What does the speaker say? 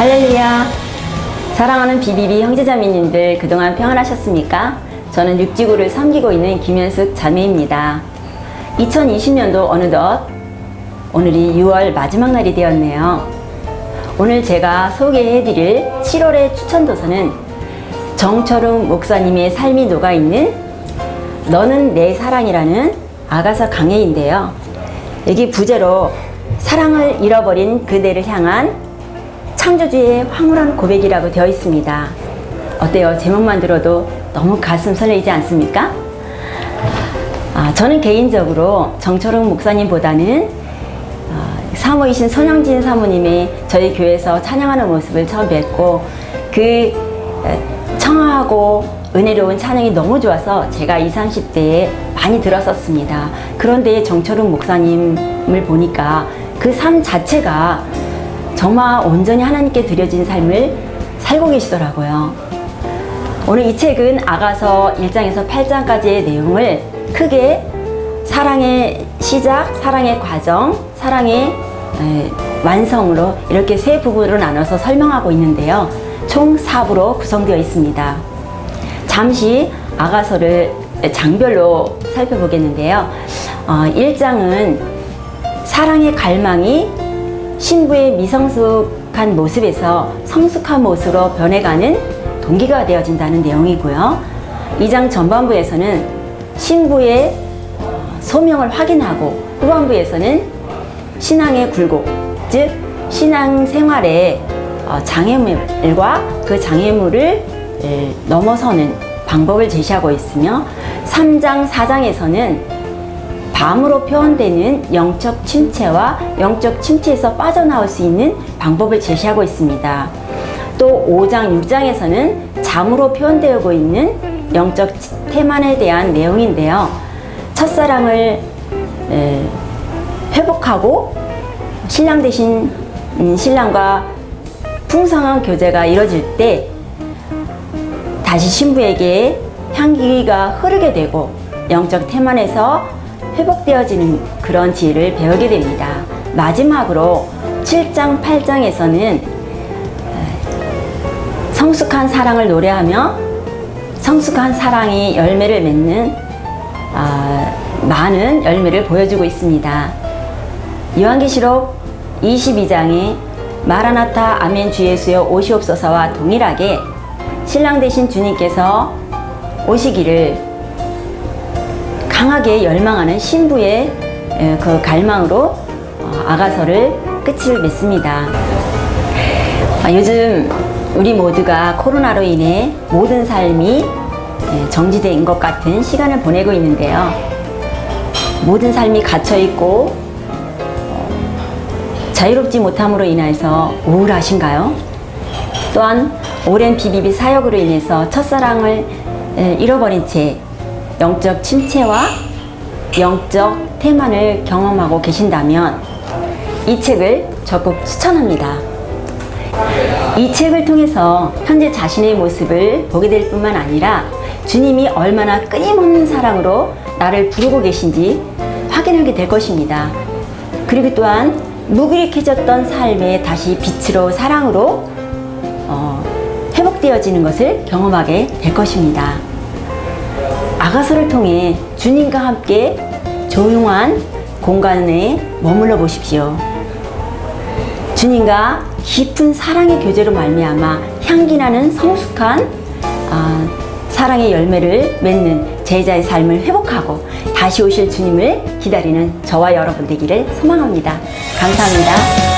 할렐루야. 사랑하는 비비비 형제자매님들 그동안 평안하셨습니까? 저는 육지구를 섬기고 있는 김현숙 자매입니다. 2020년도 어느덧 오늘이 6월 마지막 날이 되었네요. 오늘 제가 소개해드릴 7월의 추천도서는 정철웅 목사님의 삶이 녹아있는 너는 내 사랑이라는 아가서 강해인데요. 여기 부제로 사랑을 잃어버린 그대를 향한 창조주의 황홀한 고백이라고 되어 있습니다. 어때요? 제목만 들어도 너무 가슴 설레이지 않습니까? 아, 저는 개인적으로 정철웅 목사님보다는 아, 사모이신 손영진 사모님이 저희 교회에서 찬양하는 모습을 처음 뵙고 그 에, 청아하고 은혜로운 찬양이 너무 좋아서 제가 20, 30대에 많이 들었었습니다. 그런데 정철웅 목사님을 보니까 그 삶 자체가 정말 온전히 하나님께 드려진 삶을 살고 계시더라고요. 오늘 이 책은 아가서 1장에서 8장까지의 내용을 크게 사랑의 시작, 사랑의 과정, 사랑의 에, 완성으로 이렇게 세 부분으로 나눠서 설명하고 있는데요. 총 4부로 구성되어 있습니다. 잠시 아가서를 장별로 살펴보겠는데요. 어, 1장은 사랑의 갈망이 신부의 미성숙한 모습에서 성숙한 모습으로 변해가는 동기가 되어진다는 내용이고요. 2장 전반부에서는 신부의 소명을 확인하고 후반부에서는 신앙의 굴곡, 즉 신앙 생활의 어, 장애물과 그 장애물을 에, 넘어서는 방법을 제시하고 있으며 3장, 4장에서는 밤으로 표현되는 영적 침체와 영적 침체에서 빠져나올 수 있는 방법을 제시하고 있습니다. 또 5장, 6장에서는 잠으로 표현되고 있는 영적 태만에 대한 내용인데요. 첫사랑을 에, 회복하고 신랑 대신 음, 신랑과 풍성한 교제가 이뤄질 때 다시 신부에게 향기가 흐르게 되고 영적 태만에서 회복되어지는 그런 지혜를 배우게 됩니다. 마지막으로 7장, 8장에서는 성숙한 사랑을 노래하며 성숙한 사랑이 열매를 맺는 아, 많은 열매를 보여주고 있습니다. 요한계시록 22장에 마라나타 아멘 주 예수여 오시옵소서와 동일하게 신랑 되신 주님께서 오시기를 강하게 열망하는 신부의 에, 그 갈망으로 어, 아가서를 끝을 맺습니다. 아, 요즘 우리 모두가 코로나로 인해 모든 삶이 예, 정지된 것 같은 시간을 보내고 있는데요. 모든 삶이 갇혀 있고 어, 자유롭지 못함으로 인해서 우울하신가요? 또한 오랜 비비비 사역으로 인해서 첫사랑을 에, 잃어버린 채 영적 침체와 영적 태만을 경험하고 계신다면 이 책을 적극 추천합니다. 이 책을 통해서 현재 자신의 모습을 보게 될 뿐만 아니라 주님이 얼마나 끊임없는 사랑으로 나를 부르고 계신지 확인하게 될 것입니다. 그리고 또한 무기력해졌던 삶에 다시 빛으로 사랑으로 어, 회복되어지는 것을 경험하게 될 것입니다. 아가서를 통해 주님과 함께 조용한 공간에 머물러 보십시오. 주님과 깊은 사랑의 교제로 말미암아 향기나는 성숙한 아, 사랑의 열매를 맺는 제자의 삶을 회복하고 다시 오실 주님을 기다리는 저와 여러분 되기를 소망합니다. 감사합니다.